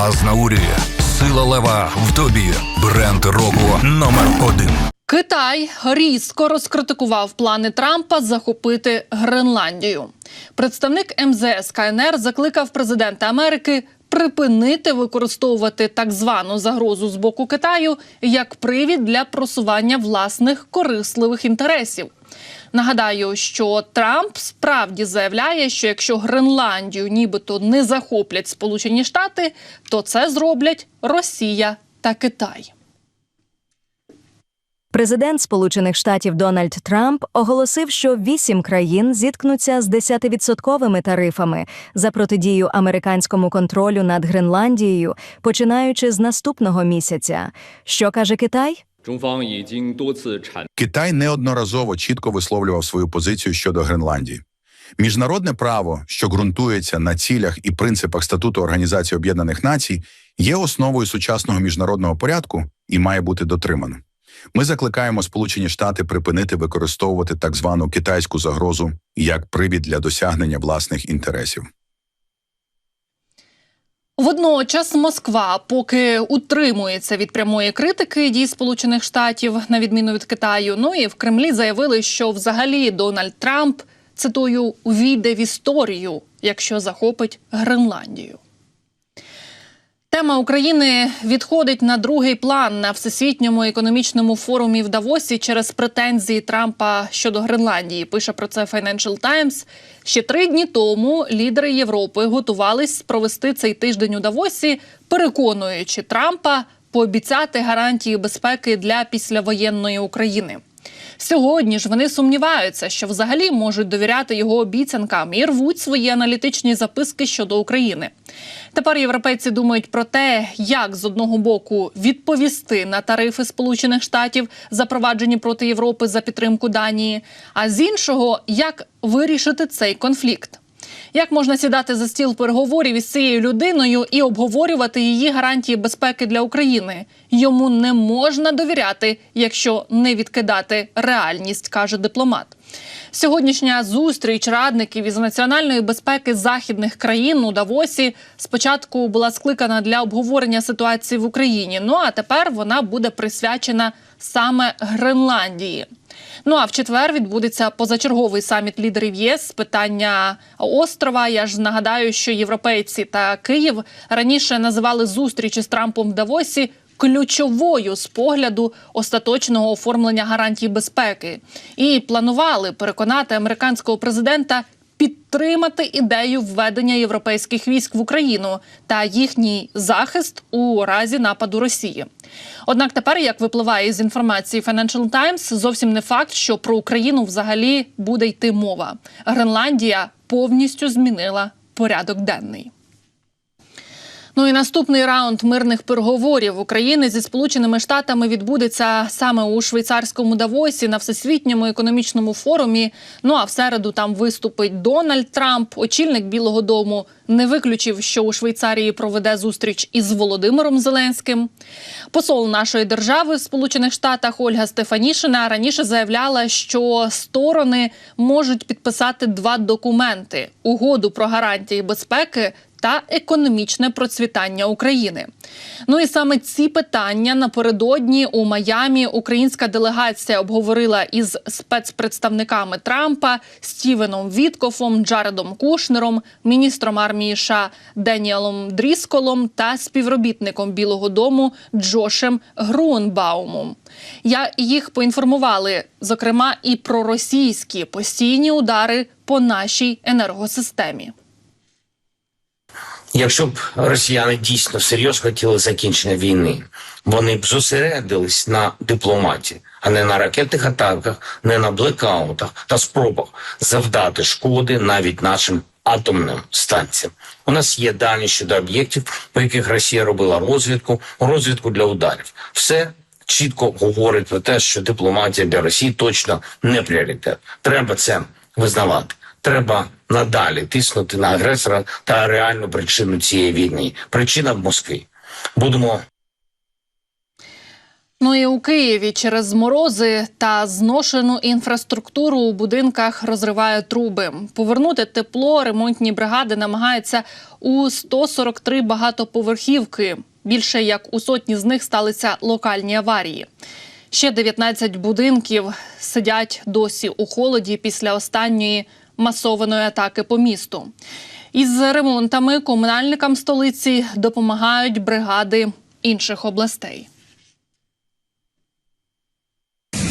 Азнаурі, сила лева в тобі. Бренд року номер один. Китай різко розкритикував плани Трампа захопити Гренландію. Представник МЗС КНР закликав президента Америки припинити використовувати так звану загрозу з боку Китаю як привід для просування власних корисливих інтересів. Нагадаю, що Трамп справді заявляє, що якщо Гренландію нібито не захоплять Сполучені Штати, то це зроблять Росія та Китай. Президент Сполучених Штатів Дональд Трамп оголосив, що вісім країн зіткнуться з 10-відсотковими тарифами за протидію американському контролю над Гренландією, починаючи з наступного місяця. Що каже Китай? Китай неодноразово чітко висловлював свою позицію щодо Гренландії. Міжнародне право, що ґрунтується на цілях і принципах статуту Організації Об'єднаних Націй, є основою сучасного міжнародного порядку і має бути дотримано. Ми закликаємо Сполучені Штати припинити використовувати так звану китайську загрозу як привід для досягнення власних інтересів. Водночас Москва поки утримується від прямої критики дій Сполучених Штатів на відміну від Китаю. Ну і в Кремлі заявили, що взагалі Дональд Трамп цитую увійде в історію, якщо захопить Гренландію. Тема України відходить на другий план на всесвітньому економічному форумі в Давосі через претензії Трампа щодо Гренландії. Пише про це Financial Times. Ще три дні тому лідери Європи готувались провести цей тиждень у Давосі, переконуючи Трампа пообіцяти гарантії безпеки для післявоєнної України. Сьогодні ж вони сумніваються, що взагалі можуть довіряти його обіцянкам і рвуть свої аналітичні записки щодо України. Тепер європейці думають про те, як з одного боку відповісти на тарифи Сполучених Штатів, запроваджені проти Європи за підтримку Данії, а з іншого як вирішити цей конфлікт. Як можна сідати за стіл переговорів із цією людиною і обговорювати її гарантії безпеки для України? Йому не можна довіряти, якщо не відкидати реальність, каже дипломат. Сьогоднішня зустріч радників із національної безпеки західних країн у Давосі спочатку була скликана для обговорення ситуації в Україні. Ну а тепер вона буде присвячена саме Гренландії. Ну а в четвер відбудеться позачерговий саміт лідерів ЄС з питання острова. Я ж нагадаю, що європейці та Київ раніше називали зустрічі з Трампом в Давосі ключовою з погляду остаточного оформлення гарантій безпеки і планували переконати американського президента. Підтримати ідею введення європейських військ в Україну та їхній захист у разі нападу Росії. Однак тепер, як випливає з інформації Financial Times, зовсім не факт, що про Україну взагалі буде йти мова. Гренландія повністю змінила порядок денний. Ну і наступний раунд мирних переговорів України зі Сполученими Штатами відбудеться саме у швейцарському Давосі на всесвітньому економічному форумі. Ну а в середу там виступить Дональд Трамп. Очільник Білого Дому не виключив, що у Швейцарії проведе зустріч із Володимиром Зеленським. Посол нашої держави в Сполучених Штатах Ольга Стефанішина раніше заявляла, що сторони можуть підписати два документи: угоду про гарантії безпеки та економічне процвітання України. Ну і саме ці питання напередодні у Майамі українська делегація обговорила із спецпредставниками Трампа Стівеном Віткофом, Джаредом Кушнером, міністром армії США Деніелом Дрісколом та співробітником Білого Дому Джошем Грунбаумом. Я їх поінформували, зокрема, і про російські постійні удари по нашій енергосистемі. Якщо б росіяни дійсно серйозно хотіли закінчення війни, вони б зосередились на дипломатії, а не на ракетних атаках, не на блекаутах та спробах завдати шкоди навіть нашим атомним станціям. У нас є дані щодо об'єктів, по яких Росія робила розвідку, розвідку для ударів. Все чітко говорить про те, що дипломатія для Росії точно не пріоритет. Треба це визнавати. Треба надалі тиснути на агресора та реальну причину цієї війни. Причина в Москві. Будемо Ну і у Києві через морози та зношену інфраструктуру у будинках розриває труби. Повернути тепло ремонтні бригади намагаються у 143 багатоповерхівки. Більше як у сотні з них сталися локальні аварії. Ще 19 будинків сидять досі у холоді після останньої масованої атаки по місту. Із ремонтами комунальникам столиці допомагають бригади інших областей.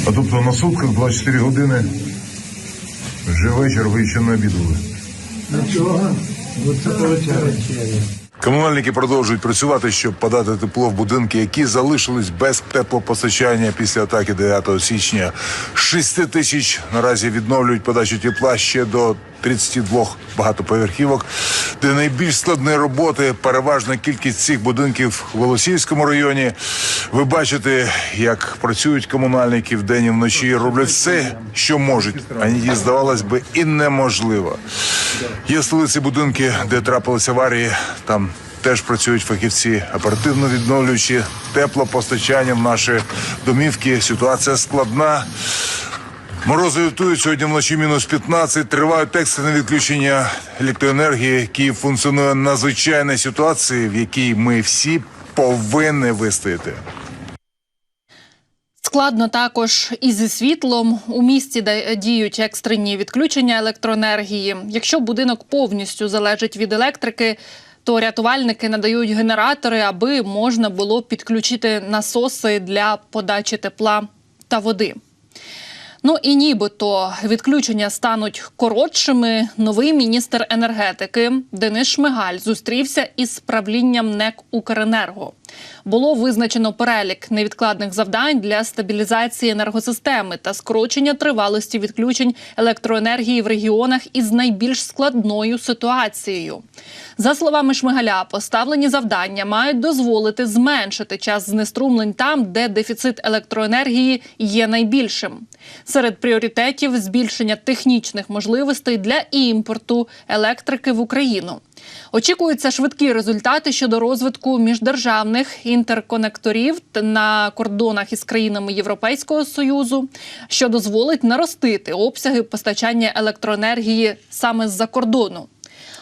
А тобто на сутках 24 години вже вечір, ви ще не обідали. Комунальники продовжують працювати, щоб подати тепло в будинки, які залишились без теплопостачання після атаки 9 січня. З 6 тисяч наразі відновлюють подачу тепла ще до 32 багатоповерхівок, де найбільш складні роботи. Переважна кількість цих будинків в Голосіївському районі. Ви бачите, як працюють комунальники вдень і вночі, роблять все, що можуть. А іноді, здавалось би, і неможливо. Є столиці будинки, де трапилися аварії. Там теж працюють фахівці, оперативно відновлюючи теплопостачання в наші домівки. Ситуація складна. Морози лютують сьогодні вночі мінус 15. Тривають екстрені відключення електроенергії. Київ функціонує надзвичайній ситуації, в якій ми всі повинні вистояти. Складно також і зі світлом. У місті де- діють екстрені відключення електроенергії. Якщо будинок повністю залежить від електрики, то рятувальники надають генератори, аби можна було підключити насоси для подачі тепла та води. Ну і нібито відключення стануть коротшими. Новий міністр енергетики Денис Шмигаль зустрівся із правлінням НЕК Укренерго. Було визначено перелік невідкладних завдань для стабілізації енергосистеми та скорочення тривалості відключень електроенергії в регіонах із найбільш складною ситуацією. За словами Шмигаля, поставлені завдання мають дозволити зменшити час знеструмлень там, де дефіцит електроенергії є найбільшим. Серед пріоритетів збільшення технічних можливостей для імпорту електрики в Україну. Очікуються швидкі результати щодо розвитку міждержавних інтерконекторів на кордонах із країнами Європейського союзу, що дозволить наростити обсяги постачання електроенергії саме з-за кордону.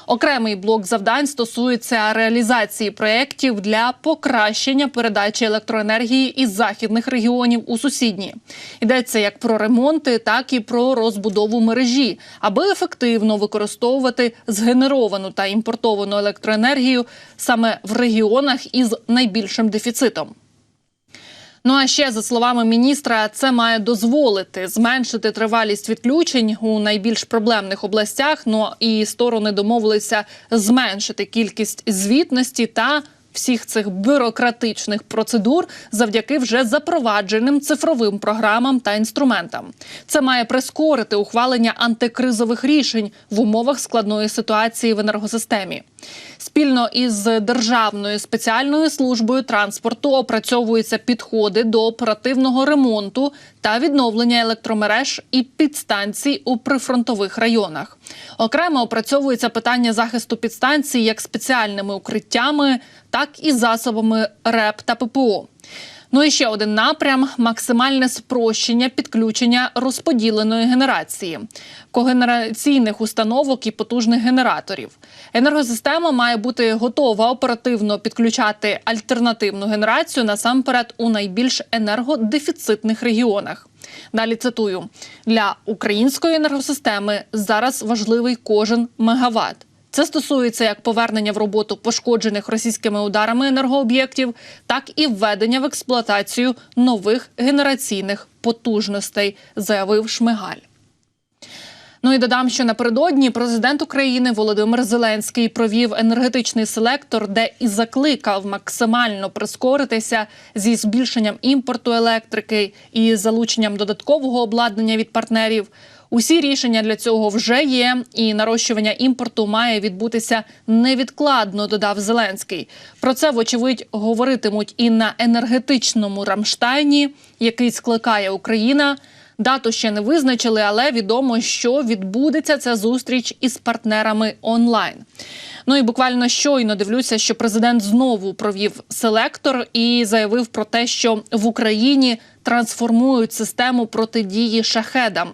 Окремий блок завдань стосується реалізації проєктів для покращення передачі електроенергії із західних регіонів у сусідні. Йдеться як про ремонти, так і про розбудову мережі, аби ефективно використовувати згенеровану та імпортовану електроенергію саме в регіонах із найбільшим дефіцитом. Ну а ще за словами міністра, це має дозволити зменшити тривалість відключень у найбільш проблемних областях. Ну і сторони домовилися зменшити кількість звітності та всіх цих бюрократичних процедур завдяки вже запровадженим цифровим програмам та інструментам. Це має прискорити ухвалення антикризових рішень в умовах складної ситуації в енергосистемі. Спільно із Державною спеціальною службою транспорту опрацьовуються підходи до оперативного ремонту та відновлення електромереж і підстанцій у прифронтових районах. Окремо опрацьовується питання захисту підстанцій як спеціальними укриттями, так і засобами РЕП та ППО. Ну і ще один напрям максимальне спрощення підключення розподіленої генерації, когенераційних установок і потужних генераторів. Енергосистема має бути готова оперативно підключати альтернативну генерацію насамперед у найбільш енергодефіцитних регіонах. Далі цитую: для української енергосистеми зараз важливий кожен мегаватт. Це стосується як повернення в роботу пошкоджених російськими ударами енергооб'єктів, так і введення в експлуатацію нових генераційних потужностей, заявив Шмигаль. Ну і додам, що напередодні президент України Володимир Зеленський провів енергетичний селектор, де і закликав максимально прискоритися зі збільшенням імпорту електрики і залученням додаткового обладнання від партнерів. Усі рішення для цього вже є, і нарощування імпорту має відбутися невідкладно. Додав Зеленський. Про це вочевидь говоритимуть і на енергетичному Рамштайні, який скликає Україна. Дату ще не визначили, але відомо, що відбудеться ця зустріч із партнерами онлайн. Ну і буквально щойно дивлюся, що президент знову провів селектор і заявив про те, що в Україні трансформують систему протидії шахедам.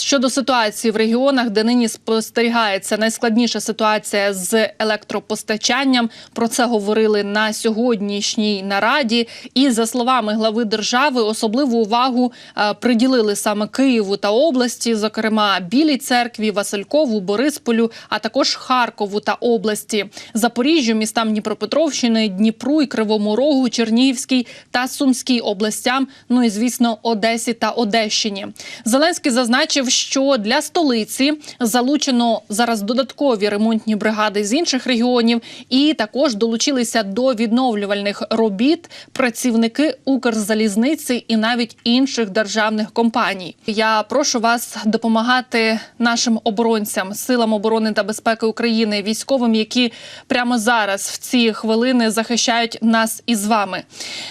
Щодо ситуації в регіонах, де нині спостерігається найскладніша ситуація з електропостачанням, про це говорили на сьогоднішній нараді. І за словами глави держави, особливу увагу приділили саме Києву та області, зокрема Білій церкві, Василькову, Борисполю, а також Харкову та області, Запоріжжю, містам Дніпропетровщини, Дніпру і Кривому Рогу, Чернігівській та Сумській областям. Ну і звісно, Одесі та Одещині. Зеленський зазначив, що для столиці залучено зараз додаткові ремонтні бригади з інших регіонів, і також долучилися до відновлювальних робіт працівники Укрзалізниці і навіть інших державних компаній. Я прошу вас допомагати нашим оборонцям, силам оборони та безпеки України, військовим, які прямо зараз в ці хвилини захищають нас із вами.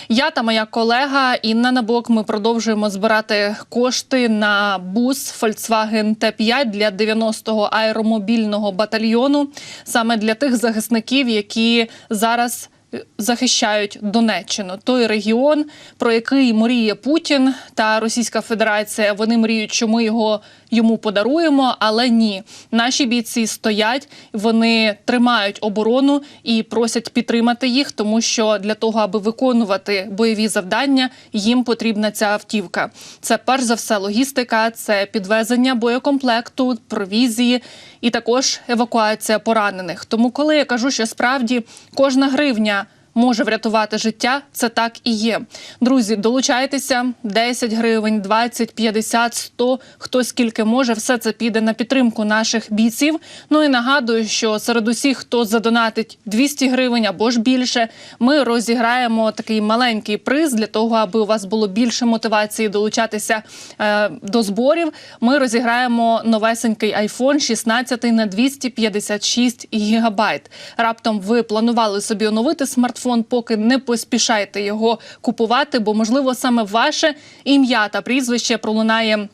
Я та моя колега Інна Набок. Ми продовжуємо збирати кошти на бус Volkswagen Т5 для 90-го аеромобільного батальйону, саме для тих захисників, які зараз захищають Донеччину, той регіон, про який мріє Путін та Російська Федерація. Вони мріють, що ми його йому подаруємо, але ні. Наші бійці стоять, вони тримають оборону і просять підтримати їх, тому що для того, аби виконувати бойові завдання, їм потрібна ця автівка. Це перш за все логістика, це підвезення боєкомплекту, провізії і також евакуація поранених. Тому, коли я кажу, що справді кожна гривня. Може врятувати життя, це так і є. Друзі, долучайтеся 10 гривень, 20, 50, 100, хто скільки може, все це піде на підтримку наших бійців. Ну і нагадую, що серед усіх, хто задонатить 200 гривень або ж більше, ми розіграємо такий маленький приз для того, аби у вас було більше мотивації долучатися е, до зборів. Ми розіграємо новесенький iPhone 16 на 256 гігабайт. Раптом ви планували собі оновити смартфон, поки не поспішайте його купувати, бо можливо саме ваше ім'я та прізвище пролунає.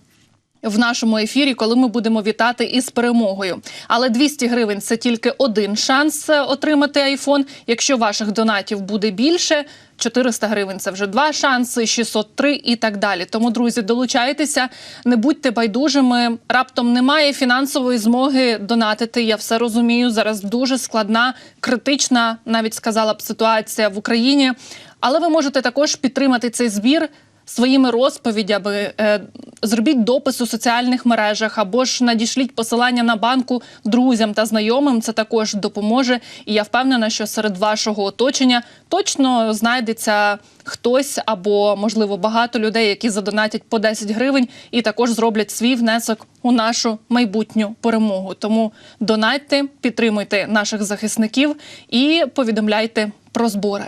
В нашому ефірі, коли ми будемо вітати із перемогою, але 200 гривень це тільки один шанс е, отримати айфон. Якщо ваших донатів буде більше, 400 гривень це вже два шанси, 603 і так далі. Тому, друзі, долучайтеся, не будьте байдужими. Раптом немає фінансової змоги донатити. Я все розумію. Зараз дуже складна, критична, навіть сказала б ситуація в Україні. Але ви можете також підтримати цей збір своїми розповідями. Е, зробіть допис у соціальних мережах або ж надішліть посилання на банку друзям та знайомим. Це також допоможе. І я впевнена, що серед вашого оточення точно знайдеться хтось або, можливо, багато людей, які задонатять по 10 гривень, і також зроблять свій внесок у нашу майбутню перемогу. Тому донатьте, підтримуйте наших захисників і повідомляйте про збори.